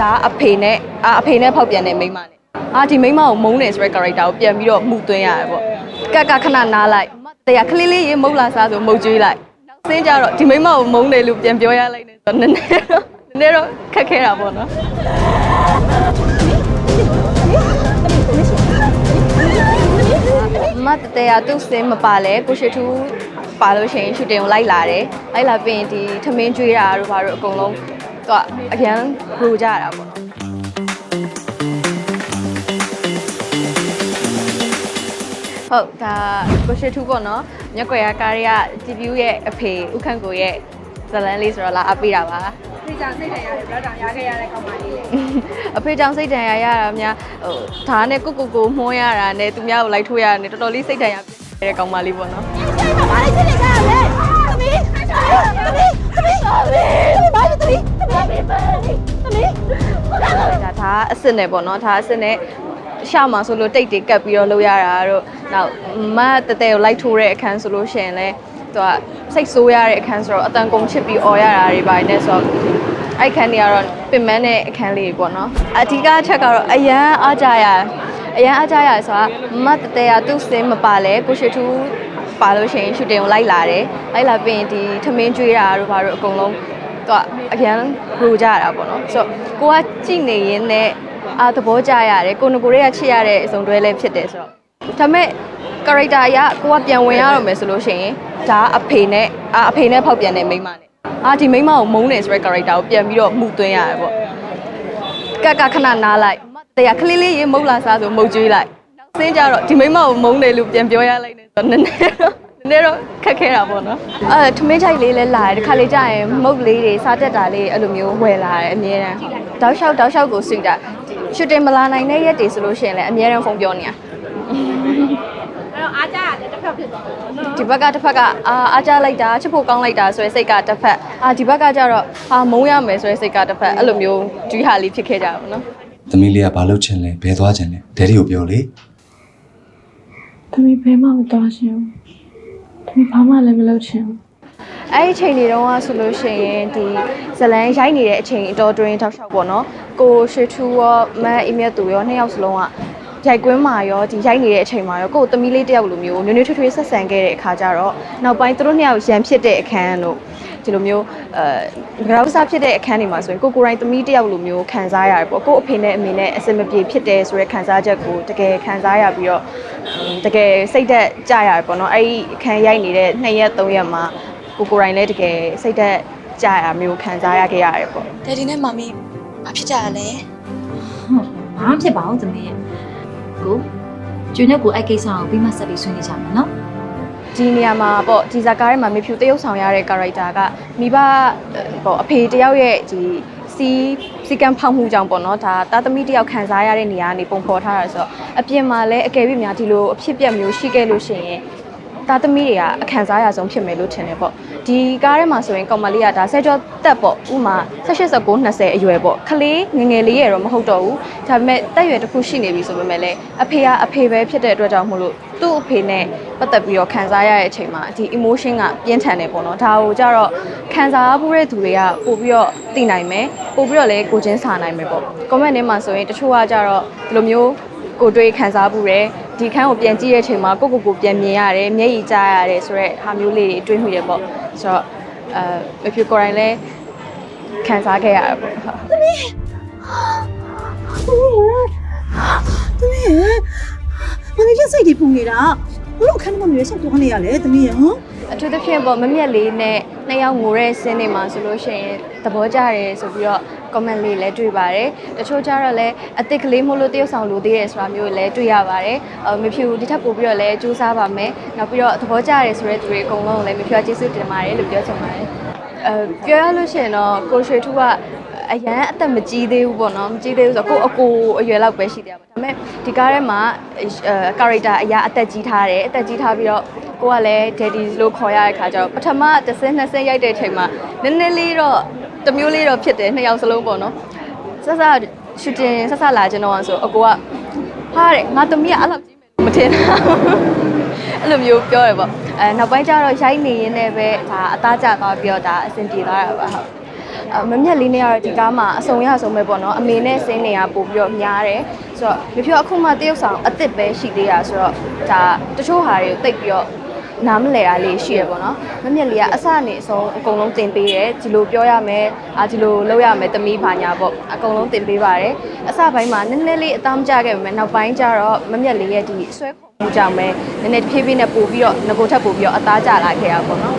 ဒါအဖေနဲ့အာအဖေနဲ့ဖောက်ပြန်တဲ့မိန်းမနဲ့အာဒီမိန်းမကိုမုန်းတယ်ဆိုတဲ့ character ကိုပြန်ပြီးတော့မှုသွင်းရတယ်ပေါ့ကက်ကခဏနားလိုက်တရားခလေးလေးရေမုတ်လာစားဆိုမုတ်ကျွေးလိုက်စင်းကြတော့ဒီမိန်းမကိုမုန်းတယ်လို့ပြန်ပြောရလိုက်တယ်ဆိုတော့နည်းနည်းတော့နည်းနည်းတော့ခက်ခဲတာပေါ့နော် မတ်တဲရသူ့စင်းမပါလဲကိုရှိထူးပါလို့ရှိရင်ရှူတင်ကိုလိုက်လာတယ်လိုက်လာပြီးရင်ဒီထမင်းကျွေးတာတို့ဘာတို့အကုန်လုံးသူကအရန်ဂရိုကြတာပေါ့နော်ဟုတ်ဒါကိုရှိထူးပေါ့နော်မြက်ကွယ်ရကားရက GPU ရဲ့အဖေဥခန့်ကိုရဲ့ဇလန်းလေးဆိုတော့လာအပ်ပေးတာပါ စိတ်ကြောင့်စိတ်ထိုင်ရတယ်ဘလောက်တောင်ရခဲ့ရတဲ့ကောင်မလေးလေအဖေကြောင့်စိတ်တန်ရရတာများဟိုဒါနဲ့ကိုကိုကိုမှုန်းရတာနဲ့သူများကိုလိုက်ထိုးရတာနဲ့တော်တော်လေးစိတ်တန်ရပြည့်တဲ့ကောင်မလေးပေါ့နော်ဘာလေးဖြစ်နေကြရလဲသမီးသမီးသမီးသမီးဘာဖြစ်သမီးသမီးသမီးဒါဒါအစ်စ်နဲ့ပေါ့နော်ဒါအစ်စ်နဲ့ရှောက်မှာဆိုလို့တိတ်တိတ်ကပ်ပြီးတော့လုပ်ရတာတို့နောက်မတ်တတဲကိုလိုက်ထိုးတဲ့အခန်းဆိုလို့ရှိရင်လဲသူကစိတ်ဆိုးရတဲ့အခန်းဆိုတော့အတန်ကုန်ချစ်ပြီးអော်ရတာတွေပါနေဆိုတော့ အဲ့ခန်းတွေကတော့ပင်မတဲ့အခန်းလေးပေါ့နော်အဓိကအချက်ကတော့အရန်အားကြရအရန်အားကြရဆိုတာမတ်တတဲကသူ့စင်းမပါလဲကိုရှိထူးပါလို့ရှိရင်ရှူတင်ကိုလိုက်လာတယ်လိုက်လာပြီးရင်ဒီထမင်းကျွေးတာတို့ဘာတို့အကုန်လုံးသူကအရန်ဂရိုကြတာပေါ့နော်ဆိုတော့ကိုကကြည့်နေရင်းနဲ့အာသဘောကျရတယ်ကိုနကိုတွေကချစ်ရတဲ့အစုံတွဲလည်းဖြစ်တယ်ဆိုတော့ဒါပေမဲ့ character အရကိုကပြန်ဝင်ရတော့မယ်ဆိုလို့ရှိရင်ဒါအဖေနဲ့အာအဖေနဲ့ဖောက်ပြန်တဲ့မိန်းမနဲ့ အာဒီမိန်းမကိုမုန်းတယ်ဆိုတဲ့ character ကိုပြန်ပြီးတော့မှုသွင်းရတယ်ပေါ့ကက်ကခဏနားလိုက်တရားခလေးလေးရေမုတ်လာစားဆိုမုတ်ကျွေးလိုက်စင်းကြတော့ဒီမိန်းမကိုမုန်းတယ်လို့ပြန်ပြောရလိုက်တယ်ဆိုတော့နည်းနည်းတော့နည်းနည်းတော့ခက်ခဲတာပေါ့နော်အဲထမင်းချိုက်လေးလည်းလာတယ်တစ်ခါလေကြာရင်မုတ်လေးတွေစားတက်တာလေးအဲ့လိုမျိုးဝယ်လာတယ်အမြဲတမ်းတောက်လျှောက်တောက်လျှောက်ကိုစိတ်တာရှူတင်မလာနိုင်တဲ့ရက်တွေဆိုလို့ရှိရင်လည်းအမြဲတမ်းဖုန်းပြောနေတာ အဲ့တော့အားကြရတယ်တစ်ဖက်ဖြစ်သွားတယ်နော် ဒီဘက်ကတစ်ဖက်ကအာအားကြလိုက်တာချစ်ဖို့ကောင်းလိုက်တာဆိုတဲ့စိတ်ကတစ်ဖက်အာဒီဘက်ကကျတော့အာမုန်းရမယ်ဆိုတဲ့စိတ်ကတစ်ဖက်အဲ့လိုမျိုးကြွေးဟာလေးဖြစ်ခဲ့ကြတာပေါ့နော် သမီးလေးကဘာလုပ်ချင်လဲဘယ်သွားချင်လဲဒဲဒီကိုပြောလေသမီးဘယ်မှမသွားချင်ဘူးသမီးဘာမှလည်းမလုပ်ချင်ဘူးအဲ့ဒီအချိန်တွေတုန်းကဆိုလို့ရှိရင်ဒီဇလန်ရိုက်နေတဲ့အချိန်အတော်တွင်းထောက်လျှောက်ပေါ့နော်ကိုရွှေထူးရောမတ်အီမက်သူရောနှစ်ယောက်စလုံးက ရိုက်ကွင်းမှာရောဒီရိုက်နေတဲ့အချိန်မှာရောကိုယ်သမီးလေးတစ်ယောက်လိုမျိုးနွေးနွေးထွေးထွေးဆက်ဆံခဲ့တဲ့အခါကျတော့နောက်ပိုင်းသူတို့နှစ်ယောက်ရန်ဖြစ်တဲ့အခန်းတို့ဒီလိုမျိုးအဲကြောက်စားဖြစ်တဲ့အခန်းတွေမှာဆိုရင်ကိုကိုယ်တိုင်သမီးတစ်ယောက်လိုမျိုးခံစားရတယ်ပေါ့ကို့အဖေနဲ့အမေနဲ့အစင်မပြေဖြစ်တယ်ဆိုတဲ့ခံစားချက်ကိုတကယ်ခံစားရပြီးတော့တကယ်စိတ်သက်ကြရတယ်ပေါ့နော်အဲ့ဒီအခန်းရိုက်နေတဲ့2ရက်3ရက်မှာကိုကိုယ်တိုင်လည်းတကယ်စိတ်သက်ကြရမျိုးခံစားရခဲ့ရတယ်ပေါ့ဒက်ဒီနဲ့မမီဘာဖြစ်ကြရလဲဟုတ်ဘာမှဖြစ်ပါဘူးသမီးရဲ့ ကိုကျွေးနဲ့ကိုအဲ့ကိစ္စကိုပြီးမှဆက်ပြီးဆွေးနွေးကြမယ်နော်ဒီနေရာမှာပေါ့ဒီဇာကားထဲမှာမေဖြူတရုပ်ဆောင်ရတဲ့ character ကမိဘပေါ့အဖေတယောက်ရဲ့ဒီစီစီကံဖောက်မှုကြောင့်ပေါ့နော်ဒါတာသမီတယောက်ခံစားရတဲ့နေရာကနေပုံဖော်ထားတာဆိုတော့အပြင်မှာလည်းအကယ်၍များဒီလိုအဖြစ်ပြက်မျိုးရှိခဲ့လို့ရှိရင် သားသမီးတွေကအခံစားရဆုံးဖြစ်မယ်လို့ထင်တယ်ပေါ့ဒီကားထဲမှာဆိုရင်ကောင်မလေးကဒါဆဲကြောတက်ပေါ့ဥမာ18 19 20အရွယ်ပေါ့ခလေးငယ်ငယ်လေးရတော့မဟုတ်တော့ဘူးဒါပေမဲ့တက်ရွယ်တစ်ခုရှိနေပြီဆိုပေမဲ့လည်းအဖေကအဖေပဲဖြစ်တဲ့အတွက်ကြောင့်မို့လို့သူ့အဖေနဲ့ပတ်သက်ပြီးတော့ခံစားရတဲ့အချိန်မှာဒီ emotion ကပြင်းထန်တယ်ပေါ့နော်ဒါကိုကြတော့ခံစားမှုတဲ့သူတွေကပို့ပြီးတော့သိနိုင်မယ်ပို့ပြီးတော့လည်းကိုချင်းစာနိုင်မယ်ပေါ့ comment ထဲမှာဆိုရင်တချို့ကကြတော့ဒီလိုမျိုးကိုတွေးခံစားမှုတယ် ဒီခန်းကိုပြန်ကြည့်တဲ့အချိန်မှာကိုကိုကိုပြန်မြင်ရတယ်မျက်ရည်ကျရတယ်ဆိုတော့ဟာမျိုးလေးတွေတွေးမိတယ်ပေါ့ဆိုတော့အဲမဖြူကိုယ်တိုင်လည်းခံစားခဲ့ရတယ်ပေါ့ဟုတ်သမီးရဲ့မလေးလက်စိတ်တွေပူနေတာဘလို့အခန်းထဲမှာမြေဆက်သွားနေရလဲသမီးရဲ့ဟမ်အထူးသဖြင့်ပေါ့မမျက်လေးနဲ့နှစ်ယောက်ငိုတဲ့ဆင်းတွေမှာဆိုလို့ရှိရင်သဘောကျတယ်ဆိုပြီးတော့ comment လေးလည်းတွေ့ပါတယ်တချို့ကျတော့လည်းအသစ်ကလေးမို့လို့တရုပ်ဆောင်လိုသေးတယ်ဆိုတာမျိုးလည်းတွေ့ရပါတယ်အမဖြူဒီထက်ပိုပြီးတော့လည်းစူးစမ်းပါမယ်နောက်ပြီးတော့သဘောကျတယ်ဆိုတဲ့သူတွေအကုန်လုံးကိုလည်းမဖြူကကျေးဇူးတင်ပါတယ်လို့ပြောချင်ပါတယ်အဲပြောရလို့ရှိရင်တော့ကိုရွှေထူးကအရန်အသက်မကြီးသေးဘူးပေါ့နော်မကြီးသေးဘူးဆိုတော့ကိုအကိုအရွယ်လောက်ပဲရှိသေးတာပေါ့ဒါပေမဲ့ဒီကားထဲမှာအဲ character အရာအသက်ကြီးထားတယ်အသက်ကြီးထားပြီးတော့ကိုကလည်း daddy လို့ခေါ်ရတဲ့ခါကျတော့ပထမတစ်စင်းနှစ်စင်းရိုက်တဲ့အချိန်မှာနည်းနည်းလေးတော့ တစ်မျိုးလေးတော့ဖြစ်တယ်နှစ်ယောက်စလုံးပေါ့နော်ဆက်ဆက်ရှူတင်ဆက်ဆက်လာခြင်းတော့ဆိုအကိုကဟာတဲ့ငါသမီးကအဲ့လောက်ကြီးမယ်မထင်တာအဲ့လိုမျိုးပြောရပေါ့အဲနောက်ပိုင်းကျတော့ရိုက်နေရင်းနဲ့ပဲဒါအသားကျသွားပြီးတော့ဒါအဆင်ပြေသွားတာပါဟုတ်အမမြက်လေးနဲ့ကတော့ဒီကားမှာအစုံရဆုံးပဲပေါ့နော်အမေနဲ့ဆင်းနေတာပို့ပြီးတော့များတယ်ဆိုတော့မဖြိုအခုမှတရုပ်ဆောင်အစ်စ်ပဲရှိသေးတာဆိုတော့ဒါတချို့ဟာတွေကိုတိတ်ပြီးတော့ နားမလဲတာလေးရှိရပေါ့နော်မမြက်လေးကအစနေအဆုံးအကုန်လုံးတင်ပေးတယ်ဒီလိုပြောရမယ်အာဒီလိုလုပ်ရမယ်တမီးဘာညာပေါ့အကုန်လုံးတင်ပေးပါတယ်အစပိုင်းမှာနည်းနည်းလေးအသားမကျခဲ့ပေမဲ့နောက်ပိုင်းကျတော့မမြက်လေးရဲ့ဒီဆွဲခုံမှုကြောင့်ပဲနည်းနည်းတစ်ဖြည်းဖြည်းနဲ့ပို့ပြီးတော့ငကိုထက်ပို့ပြီးတော့အသားကျလာခဲ့ရပါပေါ့နော်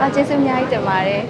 အားကျေးဇူးအများကြီးတင်ပါတယ်